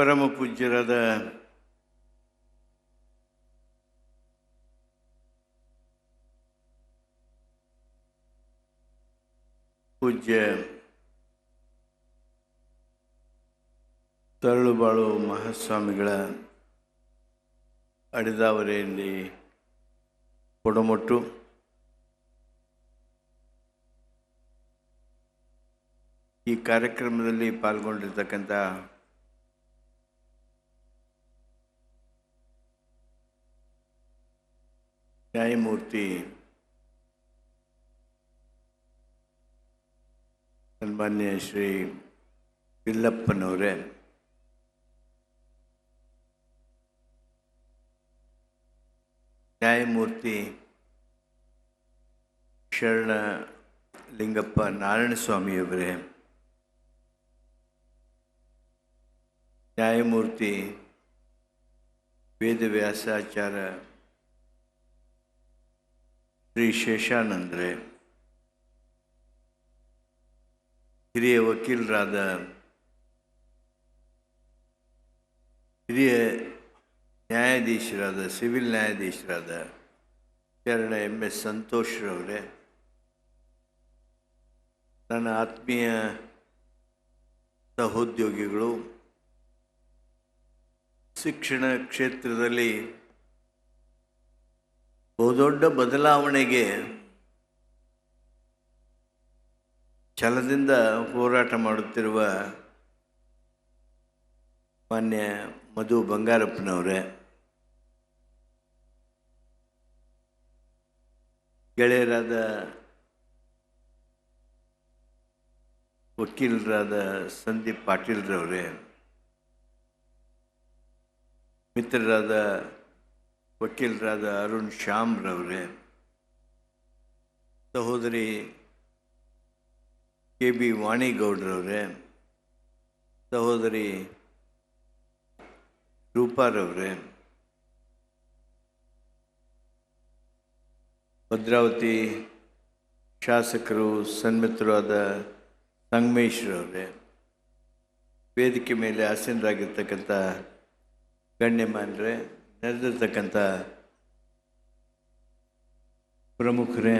ಪರಮ ಪೂಜ್ಯರಾದ ಪೂಜ್ಯ ತರಳುಬಾಳು ಮಹಾಸ್ವಾಮಿಗಳ ಅಡಿದಾವರೆಯಲ್ಲಿ ಕೊಡಮೊಟ್ಟು ಈ ಕಾರ್ಯಕ್ರಮದಲ್ಲಿ ಪಾಲ್ಗೊಂಡಿರ್ತಕ್ಕಂಥ ನ್ಯಾಯಮೂರ್ತಿ ಸನ್ಮಾನ್ಯ ಶ್ರೀ ಬಿಲ್ಲಪ್ಪನವರೇ ನ್ಯಾಯಮೂರ್ತಿ ಶರಣ ಲಿಂಗಪ್ಪ ನಾರಾಯಣಸ್ವಾಮಿಯವರೇ ನ್ಯಾಯಮೂರ್ತಿ ವೇದವ್ಯಾಸಾಚಾರ ಶ್ರೀ ಶೇಷಾನಂದ್ರೆ ಹಿರಿಯ ವಕೀಲರಾದ ಹಿರಿಯ ನ್ಯಾಯಾಧೀಶರಾದ ಸಿವಿಲ್ ನ್ಯಾಯಾಧೀಶರಾದ ಶರಣ ಎಂ ಎಸ್ ಸಂತೋಷ್ರವರೇ ನನ್ನ ಆತ್ಮೀಯ ಸಹೋದ್ಯೋಗಿಗಳು ಶಿಕ್ಷಣ ಕ್ಷೇತ್ರದಲ್ಲಿ ಬಹುದೊಡ್ಡ ಬದಲಾವಣೆಗೆ ಛಲದಿಂದ ಹೋರಾಟ ಮಾಡುತ್ತಿರುವ ಮಾನ್ಯ ಮಧು ಬಂಗಾರಪ್ಪನವರೇ ಗೆಳೆಯರಾದ ವಕೀಲರಾದ ಸಂದೀಪ್ ಪಾಟೀಲ್ರವರೇ ಮಿತ್ರರಾದ ವಕೀಲರಾದ ಅರುಣ್ ಶ್ಯಾಮ್ರವರೇ ಸಹೋದರಿ ಕೆ ಬಿ ವಾಣಿಗೌಡ್ರವರೇ ಸಹೋದರಿ ರೂಪಾರವರೇ ಭದ್ರಾವತಿ ಶಾಸಕರು ಸನ್ಮಿತ್ರರಾದ ಸಂಗಮೇಶ್ವರವರೇ ವೇದಿಕೆ ಮೇಲೆ ಆಸೀನರಾಗಿರ್ತಕ್ಕಂಥ ಗಣ್ಯಮಾನ್ರೆ ನೆರೆದಿರ್ತಕ್ಕಂಥ ಪ್ರಮುಖರೇ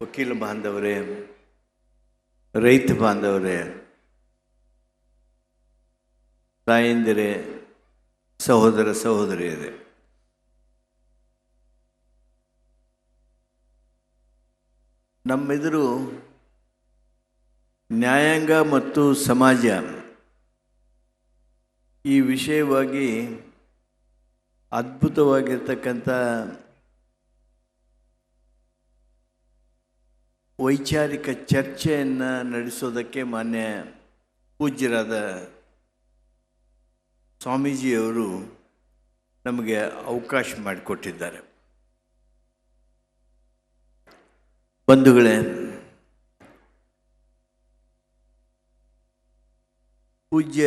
ವಕೀಲ ಬಾಂಧವರೇ ರೈತ ಬಾಂಧವರೇ ತಾಯಂದಿರೇ ಸಹೋದರ ಸಹೋದರಿಯರೇ ನಮ್ಮೆದುರು ನ್ಯಾಯಾಂಗ ಮತ್ತು ಸಮಾಜ ಈ ವಿಷಯವಾಗಿ ಅದ್ಭುತವಾಗಿರ್ತಕ್ಕಂಥ ವೈಚಾರಿಕ ಚರ್ಚೆಯನ್ನು ನಡೆಸೋದಕ್ಕೆ ಮಾನ್ಯ ಪೂಜ್ಯರಾದ ಸ್ವಾಮೀಜಿಯವರು ನಮಗೆ ಅವಕಾಶ ಮಾಡಿಕೊಟ್ಟಿದ್ದಾರೆ. ಬಂಧುಗಳೇ ಪೂಜ್ಯ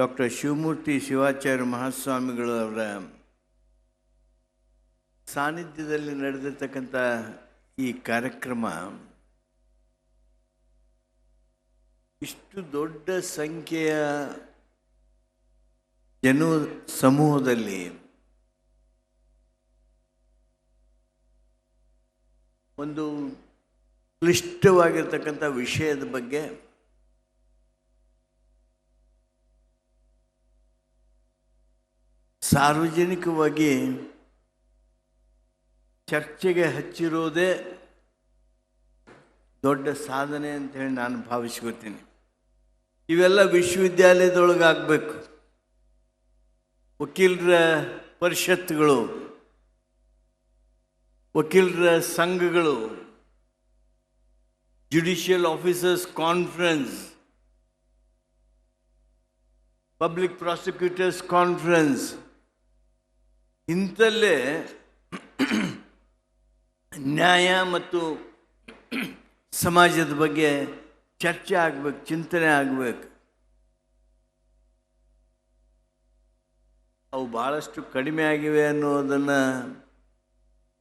ಡಾಕ್ಟರ್ ಶಿವಮೂರ್ತಿ ಶಿವಾಚಾರ್ಯ ಮಹಾಸ್ವಾಮಿಗಳು ಅವರ ಸಾನ್ನಿಧ್ಯದಲ್ಲಿ ನಡೆದಿರ್ತಕ್ಕಂಥ ಈ ಕಾರ್ಯಕ್ರಮ ಇಷ್ಟು ದೊಡ್ಡ ಸಂಖ್ಯೆಯ ಜನ ಸಮೂಹದಲ್ಲಿ ಒಂದು ಕ್ಲಿಷ್ಟವಾಗಿರ್ತಕ್ಕಂಥ ವಿಷಯದ ಬಗ್ಗೆ ಸಾರ್ವಜನಿಕವಾಗಿ ಚರ್ಚೆಗೆ ಹಚ್ಚಿರೋದೇ ದೊಡ್ಡ ಸಾಧನೆ ಅಂತ ಹೇಳಿ ನಾನು ಭಾವಿಸ್ಕೊತೀನಿ. ಇವೆಲ್ಲ ವಿಶ್ವವಿದ್ಯಾಲಯದೊಳಗೆ ಆಗಬೇಕು ವಕೀಲರ ಪರಿಷತ್ತುಗಳು, ವಕೀಲರ ಸಂಘಗಳು judicial officers conference public prosecutors conference ಇಂಥಲ್ಲೇ ನ್ಯಾಯ ಮತ್ತು ಸಮಾಜದ ಬಗ್ಗೆ ಚರ್ಚೆ ಆಗಬೇಕು, ಚಿಂತನೆ ಆಗಬೇಕು. ಅವು ಭಾಳಷ್ಟು ಕಡಿಮೆ ಆಗಿವೆ ಅನ್ನೋದನ್ನು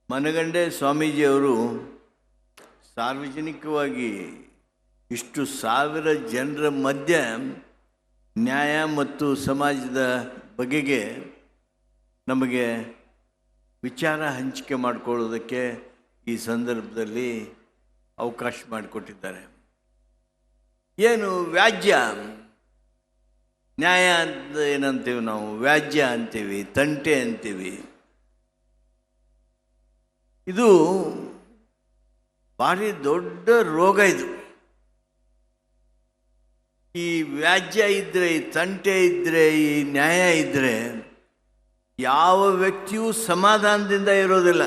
ಮನಗಂಡೆ ಸ್ವಾಮೀಜಿಯವರು ಸಾರ್ವಜನಿಕವಾಗಿ ಇಷ್ಟು ಸಾವಿರ ಜನರ ಮಧ್ಯೆ ನ್ಯಾಯ ಮತ್ತು ಸಮಾಜದ ಬಗೆಗೆ ನಮಗೆ ವಿಚಾರ ಹಂಚಿಕೆ ಮಾಡಿಕೊಳ್ಳೋದಕ್ಕೆ ಈ ಸಂದರ್ಭದಲ್ಲಿ ಅವಕಾಶ ಮಾಡಿಕೊಟ್ಟಿದ್ದಾರೆ. ಏನು ವ್ಯಾಜ್ಯ? ನ್ಯಾಯ ಅಂತ ಏನಂತೀವಿ ನಾವು? ವ್ಯಾಜ್ಯ ಅಂತೀವಿ, ತಂಟೆ ಅಂತೀವಿ. ಇದು ಭಾರಿ ದೊಡ್ಡ ರೋಗ ಇದು. ಈ ವ್ಯಾಜ್ಯ ಇದ್ದರೆ ಈ ತಂಟೆ ಇದ್ದರೆ ಈ ನ್ಯಾಯ ಇದ್ದರೆ ಯಾವ ವ್ಯಕ್ತಿಯೂ ಸಮಾಧಾನದಿಂದ ಇರೋದಿಲ್ಲ.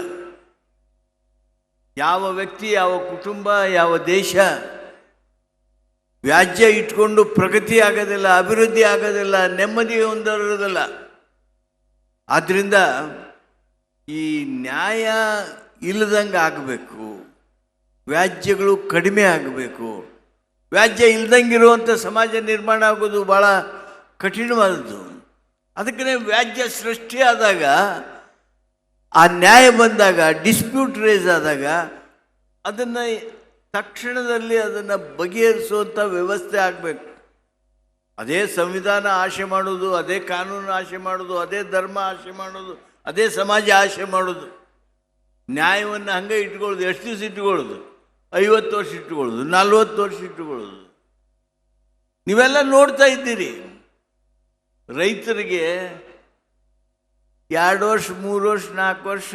ಯಾವ ವ್ಯಕ್ತಿ, ಯಾವ ಕುಟುಂಬ, ಯಾವ ದೇಶ ವ್ಯಾಜ್ಯ ಇಟ್ಕೊಂಡು ಪ್ರಗತಿ ಆಗೋದಿಲ್ಲ, ಅಭಿವೃದ್ಧಿ ಆಗೋದಿಲ್ಲ, ನೆಮ್ಮದಿ ಹೊಂದಿರೋದಿಲ್ಲ ಆದ್ದರಿಂದ ಈ ನ್ಯಾಯ ಇಲ್ಲದಂಗೆ ಆಗಬೇಕು. ವ್ಯಾಜ್ಯಗಳು ಕಡಿಮೆ ಆಗಬೇಕು. ವ್ಯಾಜ್ಯ ಇಲ್ದಂಗಿರುವಂಥ ಸಮಾಜ ನಿರ್ಮಾಣ ಆಗೋದು ಭಾಳ ಕಠಿಣವಾದದ್ದು. ಅದಕ್ಕೆ ವ್ಯಾಜ್ಯ ಸೃಷ್ಟಿಯಾದಾಗ ಆ ನ್ಯಾಯ ಬಂದಾಗ ಡಿಸ್ಪ್ಯೂಟ್ ರೇಸ್ ಆದಾಗ, ಅದನ್ನು ತಕ್ಷಣದಲ್ಲಿ ಅದನ್ನು ಬಗೆಹರಿಸುವಂಥ ವ್ಯವಸ್ಥೆ ಆಗಬೇಕು. ಅದೇ ಸಂವಿಧಾನ ಆಶೆ ಮಾಡೋದು, ಅದೇ ಕಾನೂನು ಆಶೆ ಮಾಡೋದು, ಅದೇ ಧರ್ಮ ಆಶೆ ಮಾಡೋದು, ಅದೇ ಸಮಾಜ ಆಶೆ ಮಾಡೋದು. ನ್ಯಾಯವನ್ನು ಹಂಗೆ ಇಟ್ಕೊಳ್ಳೋದು, ಎಷ್ಟು ದಿವಸ ಇಟ್ಕೊಳ್ಳೋದು? ಐವತ್ತು ವರ್ಷ ಇಟ್ಕೊಳ್ಳೋದು, ನಲ್ವತ್ತು ವರ್ಷ ಇಟ್ಕೊಳ್ಳೋದು. ನೀವೆಲ್ಲ ನೋಡ್ತಾ ಇದ್ದೀರಿ. ರೈತರಿಗೆ ಎರಡು ವರ್ಷ, ಮೂರು ವರ್ಷ, ನಾಲ್ಕು ವರ್ಷ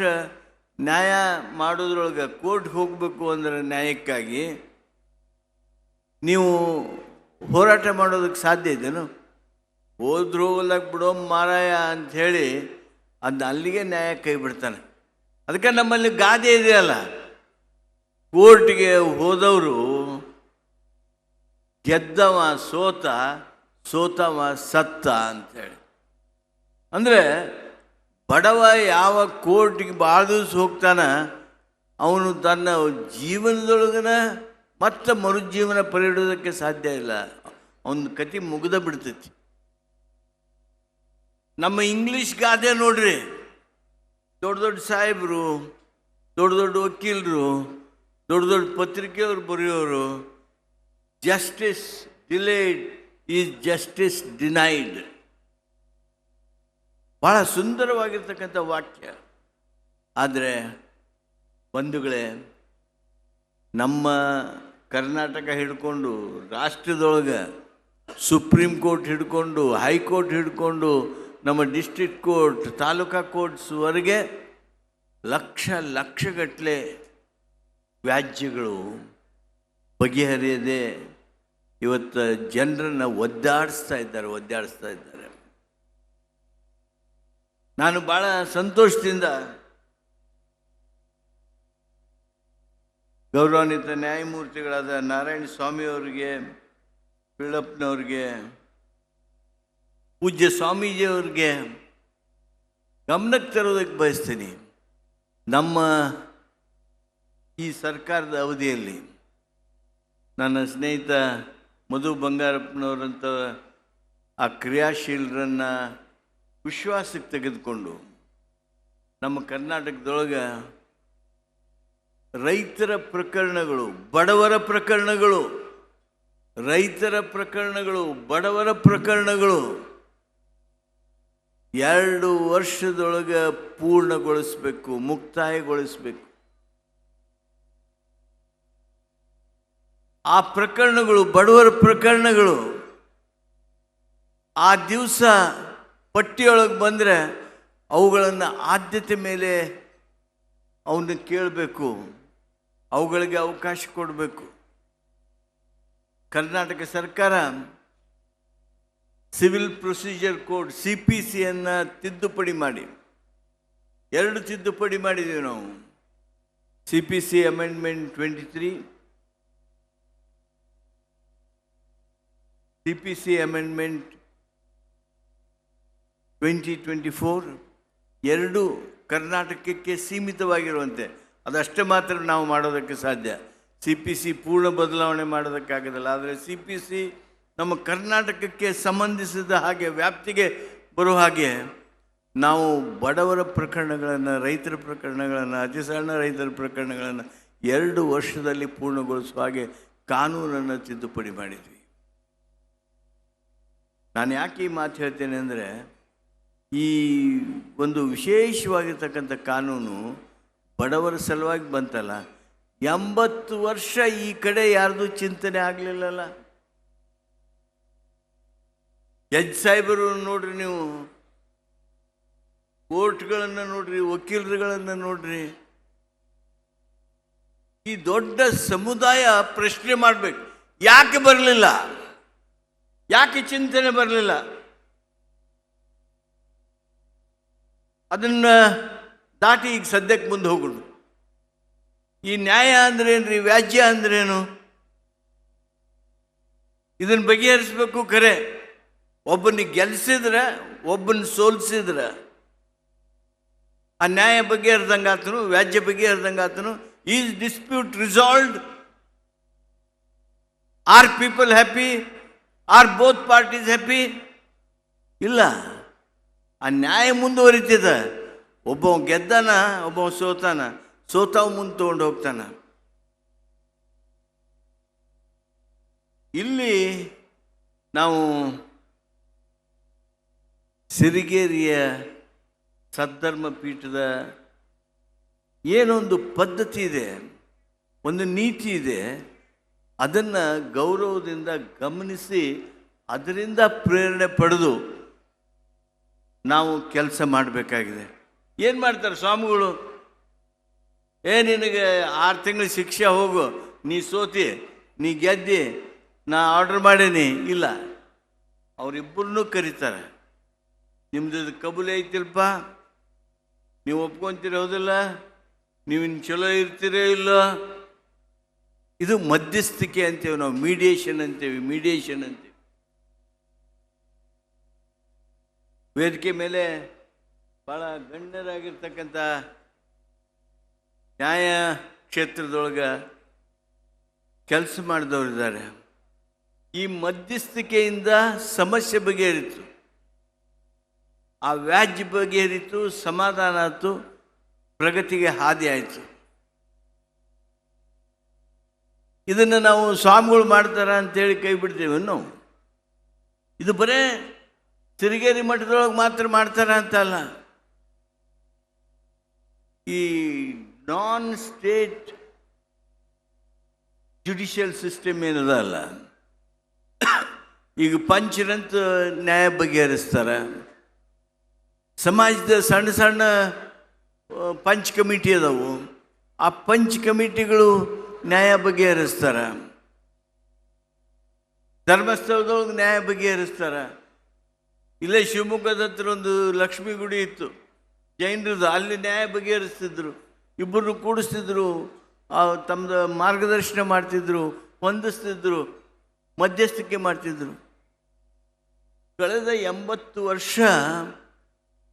ನ್ಯಾಯ ಮಾಡೋದ್ರೊಳಗೆ ಕೋರ್ಟ್ಗೆ ಹೋಗಬೇಕು ಅಂದ್ರೆ ನ್ಯಾಯಕ್ಕಾಗಿ ನೀವು ಹೋರಾಟ ಮಾಡೋದಕ್ಕೆ ಸಾಧ್ಯ ಇದೇನು ಹೋದ್ರು ಹೋಗ್ಲಕ್ಕೆ ಬಿಡೋ ಮಾರಾಯ ಅಂಥೇಳಿ ಅದನ್ನ ಅಲ್ಲಿಗೆ ನ್ಯಾಯ ಕೈ ಬಿಡ್ತಾನೆ. ಅದಕ್ಕೆ ನಮ್ಮಲ್ಲಿ ಗಾದೆ ಇದೆಯಲ್ಲ. ಕೋರ್ಟ್ಗೆ ಹೋದವರು ಗೆದ್ದವ ಸೋತ ಸೋತವ ಸತ್ತ ಅಂಥೇಳಿ. ಅಂದರೆ ಬಡವ ಯಾವ ಕೋರ್ಟಿಗೆ ಭಾಳ ದಿವಸ ಹೋಗ್ತಾನ, ಅವನು ತನ್ನ ಜೀವನದೊಳಗನ ಮತ್ತೆ ಮರುಜೀವನ ಪರಿಡೋದಕ್ಕೆ ಸಾಧ್ಯ ಇಲ್ಲ. ಅವನ ಕತಿ ಮುಗಿದ ಬಿಡ್ತೈತಿ. ನಮ್ಮ ಇಂಗ್ಲೀಷ್ ಗಾದೆ ನೋಡ್ರಿ. ದೊಡ್ಡ ದೊಡ್ಡ ಸಾಹೇಬರು, ದೊಡ್ಡ ದೊಡ್ಡ ವಕೀಲರು, ದೊಡ್ಡ ದೊಡ್ಡ ಪತ್ರಿಕೆಯವರು ಬರೆಯೋರು justice delayed is justice denied ಭಾಳ ಸುಂದರವಾಗಿರ್ತಕ್ಕಂಥ ವಾಕ್ಯ. ಆದರೆ, ಬಂಧುಗಳೇ, ನಮ್ಮ ಕರ್ನಾಟಕ ಹಿಡ್ಕೊಂಡು, ರಾಷ್ಟ್ರದೊಳಗೆ ಸುಪ್ರೀಂ ಕೋರ್ಟ್ ಹಿಡ್ಕೊಂಡು, ಹೈಕೋರ್ಟ್ ಹಿಡ್ಕೊಂಡು, ನಮ್ಮ ಡಿಸ್ಟ್ರಿಕ್ಟ್ ಕೋರ್ಟ್, ತಾಲೂಕಾ ಕೋರ್ಟ್ಸ್ವರೆಗೆ ಲಕ್ಷ ಲಕ್ಷಗಟ್ಟಲೆ ವ್ಯಾಜ್ಯಗಳು ಬಗೆಹರಿಯದೆ ಇವತ್ತು ಜನರನ್ನು ಒದ್ದಾಡಿಸ್ತಾ ಇದ್ದಾರೆ ಒದ್ದಾಡಿಸ್ತಾ ಇದ್ದಾರೆ. ನಾನು ಭಾಳ ಸಂತೋಷದಿಂದ ಗೌರವಾನ್ವಿತ ನ್ಯಾಯಮೂರ್ತಿಗಳಾದ ನಾರಾಯಣ ಸ್ವಾಮಿಯವರಿಗೆ ಪಿಳಪ್ಪನವ್ರಿಗೆ ಪೂಜ್ಯ ಸ್ವಾಮೀಜಿಯವ್ರಿಗೆ ಗಮನಕ್ಕೆ ತರೋದಕ್ಕೆ ಬಯಸ್ತೀನಿ. ನಮ್ಮ ಈ ಸರ್ಕಾರದ ಅವಧಿಯಲ್ಲಿ ನನ್ನ ಸ್ನೇಹಿತ ಮಧು ಬಂಗಾರಪ್ಪನವರಂಥ ಆ ಕ್ರಿಯಾಶೀಲರನ್ನು ವಿಶ್ವಾಸಕ್ಕೆ ತೆಗೆದುಕೊಂಡು ನಮ್ಮ ಕರ್ನಾಟಕದೊಳಗೆ ರೈತರ ಪ್ರಕರಣಗಳು, ಬಡವರ ಪ್ರಕರಣಗಳು, ರೈತರ ಪ್ರಕರಣಗಳು, ಬಡವರ ಪ್ರಕರಣಗಳು ಎರಡು ವರ್ಷದೊಳಗೆ ಪೂರ್ಣಗೊಳಿಸಬೇಕು, ಮುಕ್ತಾಯಗೊಳಿಸಬೇಕು. ಆ ಪ್ರಕರಣಗಳು, ಬಡವರ ಪ್ರಕರಣಗಳು, ಆ ದಿವಸ ಪಟ್ಟಿಯೊಳಗೆ ಬಂದರೆ ಅವುಗಳನ್ನು ಆದ್ಯತೆ ಮೇಲೆ ಅವನ್ನ ಕೇಳಬೇಕು. ಅವುಗಳಿಗೆ ಅವಕಾಶ ಕೊಡಬೇಕು. ಕರ್ನಾಟಕ ಸರ್ಕಾರ civil procedure code, C P ಸಿಯನ್ನು ತಿದ್ದುಪಡಿ ಮಾಡಿ. ಎರಡು ತಿದ್ದುಪಡಿ ಮಾಡಿದ್ದೀವಿ ನಾವು. C P C amendment twenty three C P C amendment twenty twenty four ಎರಡು ಕರ್ನಾಟಕಕ್ಕೆ ಸೀಮಿತವಾಗಿರುವಂತೆ. ಅದಷ್ಟೇ ಮಾತ್ರ ನಾವು ಮಾಡೋದಕ್ಕೆ ಸಾಧ್ಯ. ಸಿ ಪಿ ಸಿ ಪೂರ್ಣ ಬದಲಾವಣೆ ಮಾಡೋದಕ್ಕಾಗೋದಿಲ್ಲ. ಆದರೆ ಸಿ ಪಿ ಸಿ ನಮ್ಮ ಕರ್ನಾಟಕಕ್ಕೆ ಸಂಬಂಧಿಸಿದ ಹಾಗೆ ವ್ಯಾಪ್ತಿಗೆ ಬರುವ ಹಾಗೆ ನಾವು ಬಡವರ ಪ್ರಕರಣಗಳನ್ನು, ರೈತರ ಪ್ರಕರಣಗಳನ್ನು, ಅತಿ ಸಣ್ಣ ರೈತರ ಪ್ರಕರಣಗಳನ್ನು ಎರಡು ವರ್ಷದಲ್ಲಿ ಪೂರ್ಣಗೊಳಿಸುವ ಹಾಗೆ ಕಾನೂನನ್ನು ತಿದ್ದುಪಡಿ ಮಾಡಿದ್ವಿ. ನಾನು ಯಾಕೆ ಈ ಮಾತು ಹೇಳ್ತೇನೆ ಅಂದರೆ, ಈ ಒಂದು ವಿಶೇಷವಾಗಿರ್ತಕ್ಕಂಥ ಕಾನೂನು ಬಡವರ ಸಲುವಾಗಿ ಬಂತಲ್ಲ, ಎಂಬತ್ತು ವರ್ಷ ಈ ಕಡೆ ಯಾರ್ದು ಚಿಂತನೆ ಆಗಲಿಲ್ಲಲ್ಲ? ಜಡ್ಜ್ ಸಾಹೇಬರು ನೋಡ್ರಿ ನೀವು, ಕೋರ್ಟ್ಗಳನ್ನು ನೋಡ್ರಿ, ವಕೀಲರುಗಳನ್ನು ನೋಡ್ರಿ, ಈ ದೊಡ್ಡ ಸಮುದಾಯ ಪ್ರಶ್ನೆ ಮಾಡಬೇಕು, ಯಾಕೆ ಬರಲಿಲ್ಲ? ಯಾಕೆ ಚಿಂತನೆ ಬರಲಿಲ್ಲ? ಅದನ್ನು ದಾಟಿ ಈಗ ಸದ್ಯಕ್ಕೆ ಮುಂದೆ ಹೋಗೋಣ ಈ ನ್ಯಾಯ ಅಂದ್ರೇನ್ರಿ ವ್ಯಾಜ್ಯ ಅಂದ್ರೇನು? ಇದನ್ನು ಬಗೆಹರಿಸ್ಬೇಕು ಖರೆ. ಒಬ್ಬನಿಗೆ ಗೆಲ್ಸಿದ್ರೆ ಒಬ್ಬನ ಸೋಲ್ಸಿದ್ರೆ, ಆ ನ್ಯಾಯ ಬಗೆಹರಿದಂಗಾತನು, ವ್ಯಾಜ್ಯ ಬಗೆಹರಿದಂಗಾತನು, is dispute resolved, are people happy are both parties happy ಇಲ್ಲ. ಆ ನ್ಯಾಯ ಮುಂದುವರಿತದ. ಒಬ್ಬ ಗೆದ್ದಾನ, ಒಬ್ಬ ಸೋತಾನ. ಸೋತಾವ್ ಮುಂದೆ ತೊಗೊಂಡು ಹೋಗ್ತಾನ. ಇಲ್ಲಿ ನಾವು ಸಿರಿಗೇರಿಯ ಸದ್ಧರ್ಮ ಪೀಠದ ಏನೊಂದು ಪದ್ಧತಿ ಇದೆ, ಒಂದು ನೀತಿ ಇದೆ. ಅದನ್ನು ಗೌರವದಿಂದ ಗಮನಿಸಿ ಅದರಿಂದ ಪ್ರೇರಣೆ ಪಡೆದು ನಾವು ಕೆಲಸ ಮಾಡಬೇಕಾಗಿದೆ. ಏನು ಮಾಡ್ತಾರೆ ಸ್ವಾಮಿಗಳು? ಏ, ನಿನಗೆ ಆರು ತಿಂಗಳು ಶಿಕ್ಷೆ ಹೋಗು. ನೀ ಸೋತಿ, ನೀ ಗೆದ್ದಿ, ನಾ ಆರ್ಡರ್ ಮಾಡೀನಿ. ಇಲ್ಲ. ಅವರಿಬ್ಬರನ್ನು ಕರೀತಾರೆ. ನಿಮ್ದು ಕಬೂಲಿ ಐತಿಲ್ಪ? ನೀವು ಒಪ್ಕೊತೀರಿ ಹೌದಿಲ್ಲ? ನೀವು ಇನ್ನು ಚಲೋ ಇರ್ತೀರೋ ಇಲ್ಲೋ? ಇದು ಮಧ್ಯಸ್ಥಿಕೆ ಅಂತೇವೆ ನಾವು ಮೀಡಿಯೇಷನ್ ಅಂತೇವೆ ಮೀಡಿಯೇಷನ್ ಅಂತೇವೆ ವೇದಿಕೆ ಮೇಲೆ ಭಾಳ ಗಣ್ಯರಾಗಿರ್ತಕ್ಕಂಥ ನ್ಯಾಯ ಕ್ಷೇತ್ರದೊಳಗೆ ಕೆಲಸ ಮಾಡಿದವರಿದ್ದಾರೆ ಈ ಮಧ್ಯಸ್ಥಿಕೆಯಿಂದ ಸಮಸ್ಯೆ ಬಗೆಹರಿತು. ಆ ವ್ಯಾಜ್ಯ ಬಗೆಹರಿತು, ಸಮಾಧಾನ ಆಯಿತು, ಪ್ರಗತಿಗೆ ಹಾದಿ ಆಯಿತು. ಇದನ್ನು ನಾವು ಸ್ವಾಮಿಗಳು ಮಾಡ್ತಾರ ಅಂತೇಳಿ ಕೈ ಬಿಡ್ತೇವೆ ನಾವು ಇದು ಬರೇ ತಿರುಗೇರಿ ಮಠದೊಳಗೆ ಮಾತ್ರ ಮಾಡ್ತಾರ ಅಂತ ಅಲ್ಲ. ಈ ನಾನ್ ಸ್ಟೇಟ್ ಜುಡಿಷಿಯಲ್ ಸಿಸ್ಟಮ್ ಏನದ ಅಲ್ಲ. ಈಗ ಪಂಚರಂತ ನ್ಯಾಯ ಬಗೆಹರಿಸ್ತಾರೆ. ಸಮಾಜದ ಸಣ್ಣ ಸಣ್ಣ ಪಂಚ್ ಕಮಿಟಿ ಅದಾವು. ಆ ಪಂಚ್ ಕಮಿಟಿಗಳು ನ್ಯಾಯ ಬಗೆಹರಿಸ್ತಾರೆ ಧರ್ಮಸ್ಥಳದೊಳಗೆ ನ್ಯಾಯ ಬಗೆಹರಿಸ್ತಾರೆ ಇಲ್ಲೇ ಶಿವಮೊಗ್ಗದ ಹತ್ರ ಒಂದು ಲಕ್ಷ್ಮೀ ಗುಡಿ ಇತ್ತು. ಜೈನರದು, ಅಲ್ಲಿ ನ್ಯಾಯ ಬಗೆಹರಿಸ್ತಿದ್ರು ಇಬ್ಬರು ಕೂಡಿಸ್ತಿದ್ರು. ತಮ್ಮದು ಮಾರ್ಗದರ್ಶನ ಮಾಡ್ತಿದ್ರು, ಹೊಂದಿಸ್ತಿದ್ರು, ಮಧ್ಯಸ್ಥಿಕೆ ಮಾಡ್ತಿದ್ರು. ಕಳೆದ ಎಂಬತ್ತು ವರ್ಷ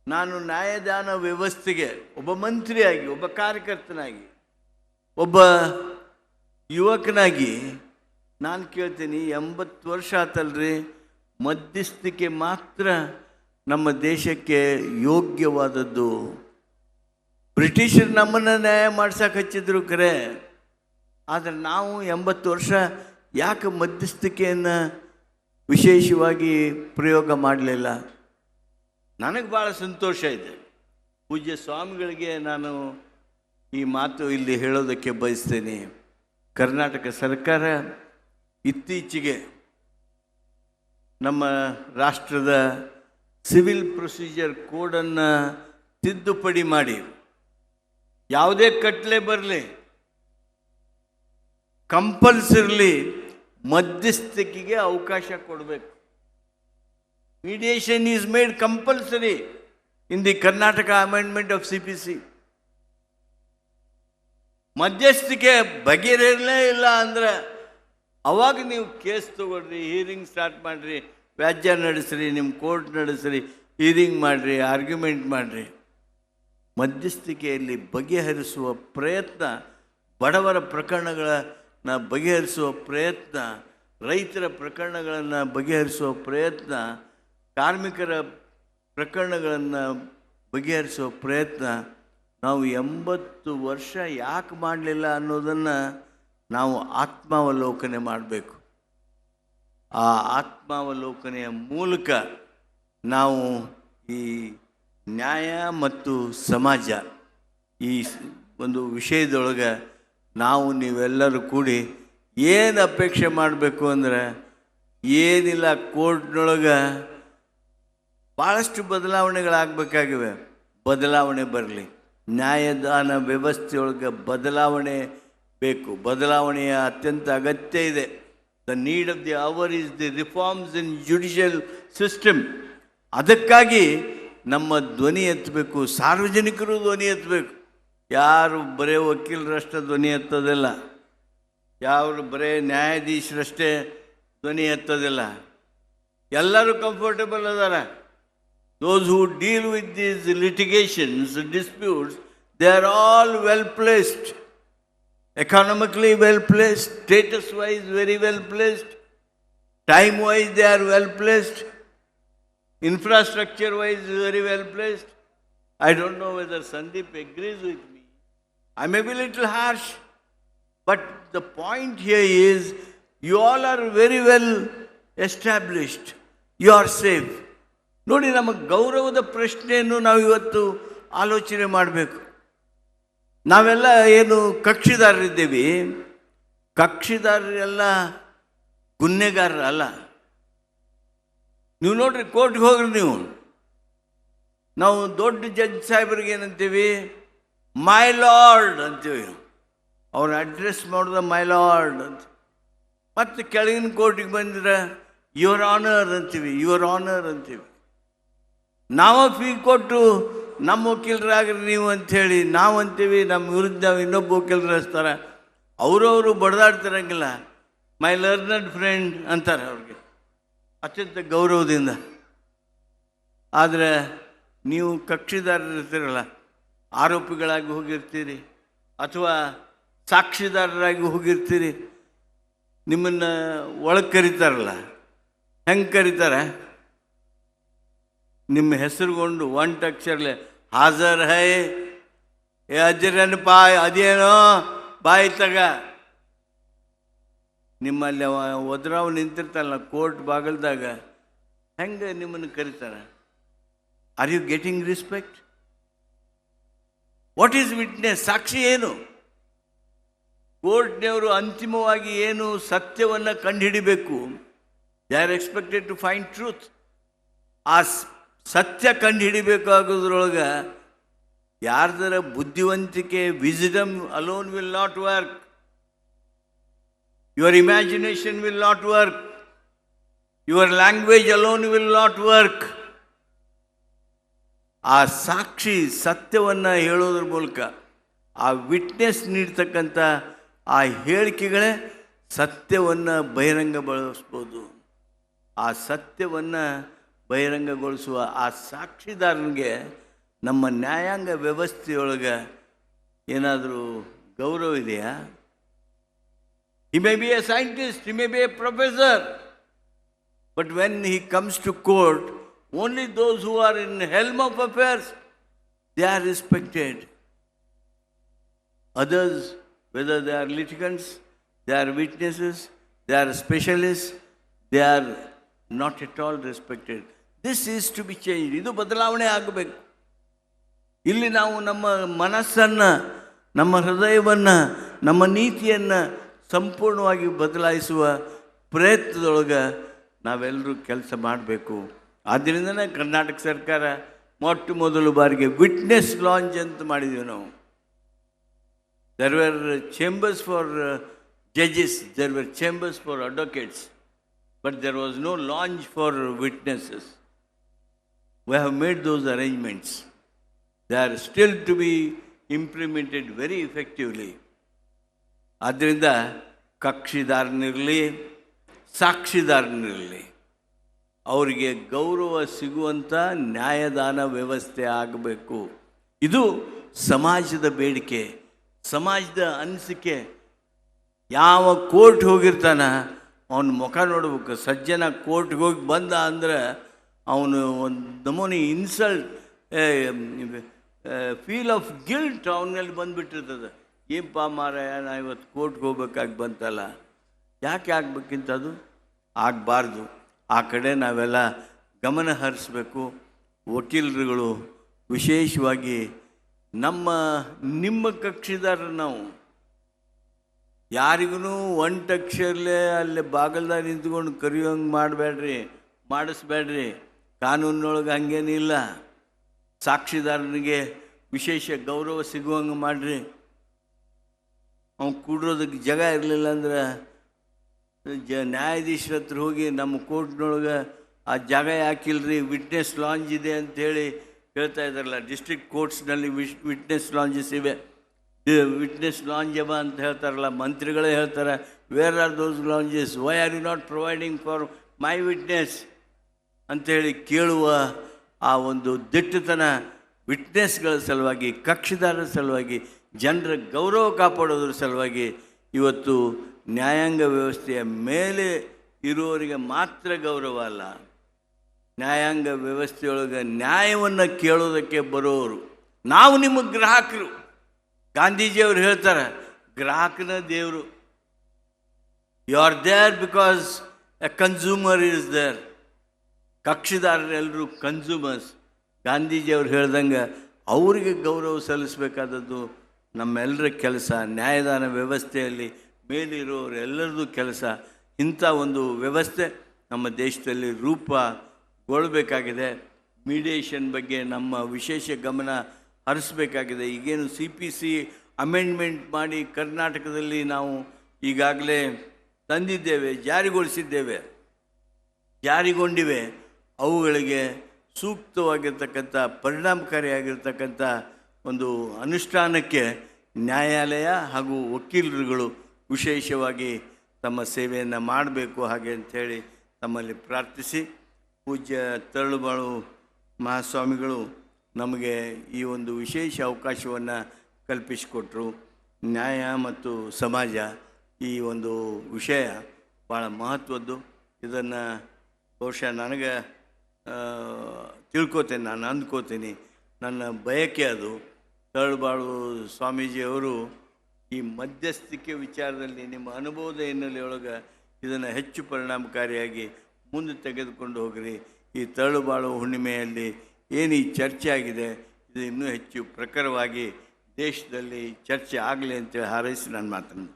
ನಾನು ನ್ಯಾಯದಾನ ವ್ಯವಸ್ಥೆಗೆ, ಒಬ್ಬ ಮಂತ್ರಿಯಾಗಿ, ಒಬ್ಬ ಕಾರ್ಯಕರ್ತನಾಗಿ, ಒಬ್ಬ ಯುವಕನಾಗಿ ನಾನು ಕೇಳ್ತೀನಿ, ಎಂಬತ್ತು ವರ್ಷ ಆತಲ್ರಿ. ಮಧ್ಯಸ್ಥಿಕೆ ಮಾತ್ರ ನಮ್ಮ ದೇಶಕ್ಕೆ ಯೋಗ್ಯವಾದದ್ದು. ಬ್ರಿಟಿಷರು ನಮ್ಮನ್ನು ನ್ಯಾಯ ಮಾಡ್ಸಕ್ಕೆ ಹಚ್ಚಿದ್ರು ಕರೆ. ಆದರೆ ನಾವು ಎಂಬತ್ತು ವರ್ಷ ಯಾಕೆ ಮಧ್ಯಸ್ಥಿಕೆಯನ್ನು ವಿಶೇಷವಾಗಿ ಪ್ರಯೋಗ ಮಾಡಲಿಲ್ಲ? ನನಗೆ ಭಾಳ ಸಂತೋಷ ಇದೆ. ಪೂಜ್ಯ ಸ್ವಾಮಿಗಳಿಗೆ ನಾನು ಈ ಮಾತು ಇಲ್ಲಿ ಹೇಳೋದಕ್ಕೆ ಬಯಸ್ತೇನೆ. ಕರ್ನಾಟಕ ಸರ್ಕಾರ ಇತ್ತೀಚೆಗೆ ನಮ್ಮ ರಾಷ್ಟ್ರದ ಸಿವಿಲ್ ಪ್ರೊಸೀಜರ್ ಕೋಡನ್ನು ತಿದ್ದುಪಡಿ ಮಾಡಿ ಯಾವುದೇ ಕಟ್ಲೆ ಬರಲಿ, ಕಂಪಲ್ಸರಿಲಿ ಮಧ್ಯಸ್ಥಿಕೆಗೆ ಅವಕಾಶ ಕೊಡಬೇಕು mediation is made compulsory in the Karnataka amendment of C P CPC. ಮಧ್ಯಸ್ಥಿಕೆ ಬಗೆರಲೇ ಇಲ್ಲ ಅಂದ್ರೆ ಅವಾಗ ನೀವು ಕೇಸ್ ತಗೊಳ್ರಿ ಹೀರಿಂಗ್ ಸ್ಟಾರ್ಟ್ ಮಾಡಿರಿ, ವ್ಯಾಜ್ಯ ನಡೆಸ್ರಿ ನಿಮ್ಮ ಕೋರ್ಟ್ ನಡೆಸ್ರಿ ಹೀರಿಂಗ್ ಮಾಡಿರಿ ಆರ್ಗ್ಯುಮೆಂಟ್ ಮಾಡಿರಿ. ಮಧ್ಯಸ್ಥಿಕೆಯಲ್ಲಿ ಬಗೆಹರಿಸುವ ಪ್ರಯತ್ನ, ಬಡವರ ಪ್ರಕರಣಗಳನ್ನು ಬಗೆಹರಿಸುವ ಪ್ರಯತ್ನ, ರೈತರ ಪ್ರಕರಣಗಳನ್ನು ಬಗೆಹರಿಸುವ ಪ್ರಯತ್ನ, ಕಾರ್ಮಿಕರ ಪ್ರಕರಣಗಳನ್ನು ಬಗೆಹರಿಸುವ ಪ್ರಯತ್ನ ನಾವು ಎಂಬತ್ತು ವರ್ಷ ಯಾಕೆ ಮಾಡಲಿಲ್ಲ ಅನ್ನೋದನ್ನು ನಾವು ಆತ್ಮಾವಲೋಕನೆ ಮಾಡಬೇಕು. ಆ ಆತ್ಮಾವಲೋಕನೆಯ ಮೂಲಕ ನಾವು ಈ ನ್ಯಾಯ ಮತ್ತು ಸಮಾಜ ಈ ಒಂದು ವಿಷಯದೊಳಗೆ ನಾವು ನೀವೆಲ್ಲರೂ ಕೂಡಿ ಏನು ಅಪೇಕ್ಷೆ ಮಾಡಬೇಕು ಅಂದ್ರೆ ಏನಿಲ್ಲ ಕೋರ್ಟ್ನೊಳಗೆ ಭಾಳಷ್ಟು ಬದಲಾವಣೆಗಳಾಗಬೇಕಾಗಿವೆ. ಬದಲಾವಣೆ ಬರಲಿ. ನ್ಯಾಯದಾನ ವ್ಯವಸ್ಥೆಯೊಳಗೆ ಬದಲಾವಣೆ ಬೇಕು. ಬದಲಾವಣೆಯ ಅತ್ಯಂತ ಅಗತ್ಯ ಇದೆ. The need of the hour is the reforms in judicial system ಅದಕ್ಕಾಗಿ ನಮ್ಮ ಧ್ವನಿ ಎತ್ತಬೇಕು. ಸಾರ್ವಜನಿಕರು ಧ್ವನಿ ಎತ್ತಬೇಕು. ಯಾರು ಬರೇ ವಕೀಲರಷ್ಟೇ ಧ್ವನಿ ಎತ್ತೋದಿಲ್ಲ. ಯಾರು ಬರೇ ನ್ಯಾಯಾಧೀಶರಷ್ಟೇ ಧ್ವನಿ ಎತ್ತೋದಿಲ್ಲ. ಎಲ್ಲರೂ ಕಂಫರ್ಟಬಲ್ ಅದಾರ those who deal with these litigations, disputes, they are all well placed, economically well placed, status wise, very well placed, time wise, they are well placed, infrastructure wise, very well placed. I don't know whether Sandeep agrees with me. I may be a little harsh, but the point here is you all are very well established. You are safe. ನೋಡಿ ನಮ್ಮ ಗೌರವದ ಪ್ರಶ್ನೆಯನ್ನು ನಾವು ಇವತ್ತು ಆಲೋಚನೆ ಮಾಡಬೇಕು. ನಾವೆಲ್ಲ ಏನು ಕಕ್ಷಿದಾರರಿದ್ದೀವಿ. ಕಕ್ಷಿದಾರರೆಲ್ಲ ಗುನ್ನೆಗಾರರ ಅಲ್ಲ. ನೀವು ನೋಡ್ರಿ ಕೋರ್ಟ್ಗೆ ಹೋಗ್ರಿ ನೀವು. ನಾವು ದೊಡ್ಡ ಜಡ್ಜ್ ಸಾಹೇಬ್ರಿಗೆ ಏನಂತೀವಿ? ಮೈ ಲಾರ್ಡ್ ಅಂತೀವಿ. ಅವ್ರ ಅಡ್ರೆಸ್ ಮಾಡಿದ ಮೈ ಲಾರ್ಡ್ ಅಂತ. ಮತ್ತು ಕೆಳಗಿನ ಕೋರ್ಟಿಗೆ ಬಂದ್ರೆ ಯುವರ್ ಆನರ್ ಅಂತೀವಿ, ಯುವರ್ ಆನರ್ ಅಂತೀವಿ. ನಾವು ಫೀ ಕೊಟ್ಟು ನಮ್ಮ ವಕೀಲರಾಗ್ರಿ ನೀವು ಅಂಥೇಳಿ ನಾವು ಅಂತೀವಿ, ನಮ್ಮ ವಿರುದ್ಧ ಇನ್ನೊಬ್ಬ ವಕೀಲರು ಹಚ್ತಾರೆ. ಅವರವರು ಬಡ್ದಾಡ್ತಿರಂಗಿಲ್ಲ. ಮೈ ಲರ್ನಡ್ ಫ್ರೆಂಡ್ ಅಂತಾರೆ ಅವ್ರಿಗೆ. ಅತ್ಯಂತ ಗೌರವದಿಂದ. ಆದರೆ ನೀವು ಕಕ್ಷಿದಾರರಿರ್ತೀರಲ್ಲ ಆರೋಪಿಗಳಾಗಿ ಹೋಗಿರ್ತೀರಿ, ಅಥವಾ ಸಾಕ್ಷಿದಾರರಾಗಿ ಹೋಗಿರ್ತೀರಿ, ನಿಮ್ಮನ್ನು ಒಳಗೆ ಕರೀತಾರಲ್ಲ, ಹೆಂಗೆ ಕರೀತಾರೆ? ನಿಮ್ಮ ಹೆಸರುಗೊಂಡು ಒಂಟ ಅಕ್ಷರಲೆ ಹಾಜರ್ ಹೈ. ಏ ಅಜ್ಜರನ್ ಪಾಯ್ ಅದೇನೋ ಬಾಯಿ ತಗ. ನಿಮ್ಮಲ್ಲಿ ಒದ್ರಾವ್ ನಿಂತಿರ್ತಾನಲ್ಲ ಕೋರ್ಟ್ ಬಾಗಲ್ದಾಗ. ಹೆಂಗೆ ನಿಮ್ಮನ್ನು ಕರೀತಾರೆ? Are you getting respect what is witness ಸಾಕ್ಷಿ ಏನು? ಕೋರ್ಟ್ನವರು ಅಂತಿಮವಾಗಿ ಏನು ಸತ್ಯವನ್ನು ಕಂಡುಹಿಡಿಬೇಕು? They are expected to find truth ಆ ಸ್- ಕಂಡು ಕಂಡುಹಿಡಿಬೇಕಾಗೋದ್ರೊಳಗೆ ಯಾರ್ದರ ಬುದ್ಧಿವಂತಿಕೆ wisdom alone will not work your imagination will not work your language alone will not work ಆ ಸಾಕ್ಷಿ ಸತ್ಯವನ್ನು ಹೇಳೋದ್ರ ಮೂಲಕ ಆ ವಿಟ್ನೆಸ್ ನೀಡ್ತಕ್ಕಂಥ ಆ ಹೇಳಿಕೆಗಳೇ ಸತ್ಯವನ್ನು ಬಹಿರಂಗಗೊಳಿಸ್ಬೋದು ಆ ಸತ್ಯವನ್ನು ಬಹಿರಂಗಗೊಳಿಸುವ ಆ ಸಾಕ್ಷಿದಾರನಿಗೆ ನಮ್ಮ ನ್ಯಾಯಾಂಗ ವ್ಯವಸ್ಥೆಯೊಳಗೆ ಏನಾದರೂ ಗೌರವ ಇದೆಯಾ he may be a scientist he may be a professor But when he comes to court, only those who are in helm of affairs, they are respected. Others, whether they are litigants, they are witnesses, they are specialists, they are not at all respected. This is to be change ಇದು ಬದಲಾವಣೆ ಆಗಬೇಕು. ಇಲ್ಲಿ ನಾವು ನಮ್ಮ ಮನಸ್ಸನ್ನು, ನಮ್ಮ ಹೃದಯವನ್ನು, ನಮ್ಮ ನೀತಿಯನ್ನು ಸಂಪೂರ್ಣವಾಗಿ ಬದಲಾಯಿಸುವ ಪ್ರಯತ್ನದೊಳಗೆ ನಾವೆಲ್ಲರೂ ಕೆಲಸ ಮಾಡಬೇಕು. ಆದ್ದರಿಂದನೇ ಕರ್ನಾಟಕ ಸರ್ಕಾರ ಮೊಟ್ಟ ಮೊದಲು ಬಾರಿಗೆ ವಿಟ್ನೆಸ್ ಲಾಂಚ್ ಅಂತ ಮಾಡಿದ್ದೀವಿ ನಾವು. There were chambers for judges there were chambers for advocates but there was no lounge for witnesses we have made those arrangements. They are still to be implemented very effectively ಆದ್ದರಿಂದ ಕಕ್ಷಿದಾರನಿರಲಿ ಸಾಕ್ಷಿದಾರನಿರಲಿ ಅವರಿಗೆ ಗೌರವ ಸಿಗುವಂಥ ನ್ಯಾಯದಾನ ವ್ಯವಸ್ಥೆ ಆಗಬೇಕು. ಇದು ಸಮಾಜದ ಬೇಡಿಕೆ. ಸಮಾಜದ ಅನಿಸಿಕೆ. ಯಾವ ಕೋರ್ಟ್ ಹೋಗಿರ್ತಾನ, ಅವನ ಮುಖ ನೋಡ್ಬೇಕು. ಸಜ್ಜನ ಕೋರ್ಟ್ಗೆ ಹೋಗಿ ಬಂದ ಅಂದ್ರೆ ಅವನು ಒಂದು ನಮೂನಿ ಇನ್ಸಲ್ಟ್ ಫೀಲ್ ಆಫ್ ಗಿಲ್ಟ್ ಅವನಲ್ಲಿ ಬಂದುಬಿಟ್ಟಿರ್ತದೆ. ಪಾ ಮಾರಾಯ ನಾ ಇವತ್ತು ಕೋರ್ಟ್ಗೆ ಹೋಗ್ಬೇಕಾಗಿ ಬಂತಲ್ಲ? ಯಾಕೆ ಆಗ್ಬೇಕಿಂತದು? ಆಗಬಾರ್ದು. ಆ ಕಡೆ ನಾವೆಲ್ಲ ಗಮನ ಹರಿಸ್ಬೇಕು. ವಕೀಲರುಗಳು ವಿಶೇಷವಾಗಿ ನಮ್ಮ, ನಿಮ್ಮ ಕಕ್ಷಿದಾರರು ನಾವು. ಯಾರಿಗೂ ಒಂಟಕ್ಷರಲ್ಲೇ ಅಲ್ಲಿ ಬಾಗಲ್ದಾಗ ನಿಂತ್ಕೊಂಡು ಕರೆಯೋಂಗೆ ಮಾಡಬೇಡ್ರಿ, ಮಾಡಿಸ್ಬೇಡ್ರಿ. ಕಾನೂನಿನೊಳಗೆ ಹಂಗೇನಿಲ್ಲ. ಸಾಕ್ಷಿದಾರನಿಗೆ ವಿಶೇಷ ಗೌರವ ಸಿಗುವಂಗೆ ಮಾಡಿರಿ. ಅವ್ನು ಕೂಡೋದಕ್ಕೆ ಜಾಗ ಇರಲಿಲ್ಲ ಅಂದ್ರೆ ಜ ನ್ಯಾಯಾಧೀಶರ ಹತ್ರ ಹೋಗಿ ನಮ್ಮ ಕೋರ್ಟ್ನೊಳಗೆ ಆ ಜಾಗ ಯಾಕಿಲ್ರಿ, ವಿಟ್ನೆಸ್ ಲಾಂಜ್ ಇದೆ ಅಂಥೇಳಿ ಹೇಳ್ತಾ ಇದ್ದಾರಲ್ಲ ಡಿಸ್ಟ್ರಿಕ್ಟ್ ಕೋರ್ಟ್ಸ್ನಲ್ಲಿ ವಿಶ್, ವಿಟ್ನೆಸ್ ಲಾಂಜಸ್ ಇವೆ. ವಿಟ್ನೆಸ್ ಲಾಂಜ್ ಅವ ಅಂತ ಹೇಳ್ತಾರಲ್ಲ, ಮಂತ್ರಿಗಳೇ ಹೇಳ್ತಾರೆ where are those lounges? Why are you not providing for my witness ಅಂಥೇಳಿ ಕೇಳುವ ಆ ಒಂದು ದಿಟ್ಟತನ ವಿಟ್ನೆಸ್ಗಳ ಸಲುವಾಗಿ, ಕಕ್ಷಿದಾರರ ಸಲುವಾಗಿ, ಜನರ ಗೌರವ ಕಾಪಾಡೋದ್ರ ಸಲುವಾಗಿ ಇವತ್ತು ನ್ಯಾಯಾಂಗ ವ್ಯವಸ್ಥೆಯ ಮೇಲೆ ಇರುವವರಿಗೆ ಮಾತ್ರ ಗೌರವ ಅಲ್ಲ. ನ್ಯಾಯಾಂಗ ವ್ಯವಸ್ಥೆಯೊಳಗೆ ನ್ಯಾಯವನ್ನು ಕೇಳೋದಕ್ಕೆ ಬರೋರು, ನಾವು ನಿಮ್ಮ ಗ್ರಾಹಕರು. ಗಾಂಧೀಜಿಯವರು ಹೇಳ್ತಾರೆ, ಗ್ರಾಹಕನ ದೇವರು. You are there because a consumer is there ಕಕ್ಷಿದಾರರೆಲ್ಲರೂ consumers ಗಾಂಧೀಜಿಯವ್ರು ಹೇಳ್ದಂಗೆ ಅವರಿಗೆ ಗೌರವ ಸಲ್ಲಿಸಬೇಕಾದದ್ದು ನಮ್ಮೆಲ್ಲರ ಕೆಲಸ. ನ್ಯಾಯದಾನ ವ್ಯವಸ್ಥೆಯಲ್ಲಿ ಮೇಲಿರೋರೆಲ್ಲರದು ಕೆಲಸ. ಇಂಥ ಒಂದು ವ್ಯವಸ್ಥೆ ನಮ್ಮ ದೇಶದಲ್ಲಿ ರೂಪಗೊಳ್ಳಬೇಕಾಗಿದೆ ಮೀಡಿಯೇಷನ್ ಬಗ್ಗೆ ನಮ್ಮ ವಿಶೇಷ ಗಮನ ಹರಿಸ್ಬೇಕಾಗಿದೆ. ಈಗೇನು ಸಿ ಪಿ ಸಿ ಅಮೆಂಡ್ಮೆಂಟ್ ಮಾಡಿ ಕರ್ನಾಟಕದಲ್ಲಿ ನಾವು ಈಗಾಗಲೇ ತಂದಿದ್ದೇವೆ, ಜಾರಿಗೊಳಿಸಿದ್ದೇವೆ. ಜಾರಿಗೊಂಡಿವೆ. ಅವುಗಳಿಗೆ ಸೂಕ್ತವಾಗಿರ್ತಕ್ಕಂಥ, ಪರಿಣಾಮಕಾರಿಯಾಗಿರ್ತಕ್ಕಂಥ ಒಂದು ಅನುಷ್ಠಾನಕ್ಕೆ ನ್ಯಾಯಾಲಯ ಹಾಗೂ ವಕೀಲರುಗಳು ವಿಶೇಷವಾಗಿ ತಮ್ಮ ಸೇವೆಯನ್ನು ಮಾಡಬೇಕು ಹಾಗೆ ಅಂಥೇಳಿ ತಮ್ಮಲ್ಲಿ ಪ್ರಾರ್ಥಿಸಿ. ಪೂಜ್ಯ ತರಳುಬಾಳು ಮಹಾಸ್ವಾಮಿಗಳು ನಮಗೆ ಈ ಒಂದು ವಿಶೇಷ ಅವಕಾಶವನ್ನು ಕಲ್ಪಿಸಿಕೊಟ್ರು. ನ್ಯಾಯ ಮತ್ತು ಸಮಾಜ ಈ ಒಂದು ವಿಷಯ ಭಾಳ ಮಹತ್ವದ್ದು. ಇದನ್ನು ಬಹುಶಃ ನನಗೆ ತಿಳ್ಕೊತೇನೆ, ನಾನು ಅಂದ್ಕೋತೀನಿ, ನನ್ನ ಬಯಕೆ ಅದು. ತರಳುಬಾಳು ಸ್ವಾಮೀಜಿಯವರು ಈ ಮಧ್ಯಸ್ಥಿಕೆ ವಿಚಾರದಲ್ಲಿ ನಿಮ್ಮ ಅನುಭವದ ಹಿನ್ನೆಲೆಯೊಳಗೆ ಇದನ್ನು ಹೆಚ್ಚು ಪರಿಣಾಮಕಾರಿಯಾಗಿ ಮುಂದೆ ತೆಗೆದುಕೊಂಡು ಹೋಗ್ರಿ. ಈ ತರಳುಬಾಳು ಹುಣ್ಣಿಮೆಯಲ್ಲಿ ಏನು ಈ ಚರ್ಚೆ ಆಗಿದೆ, ಇದು ಇನ್ನೂ ಹೆಚ್ಚು ಪ್ರಖರವಾಗಿ ದೇಶದಲ್ಲಿ ಚರ್ಚೆ ಆಗಲಿ ಅಂತೇಳಿ ಹಾರೈಸಿ ನಾನು ಮಾತನ್ನು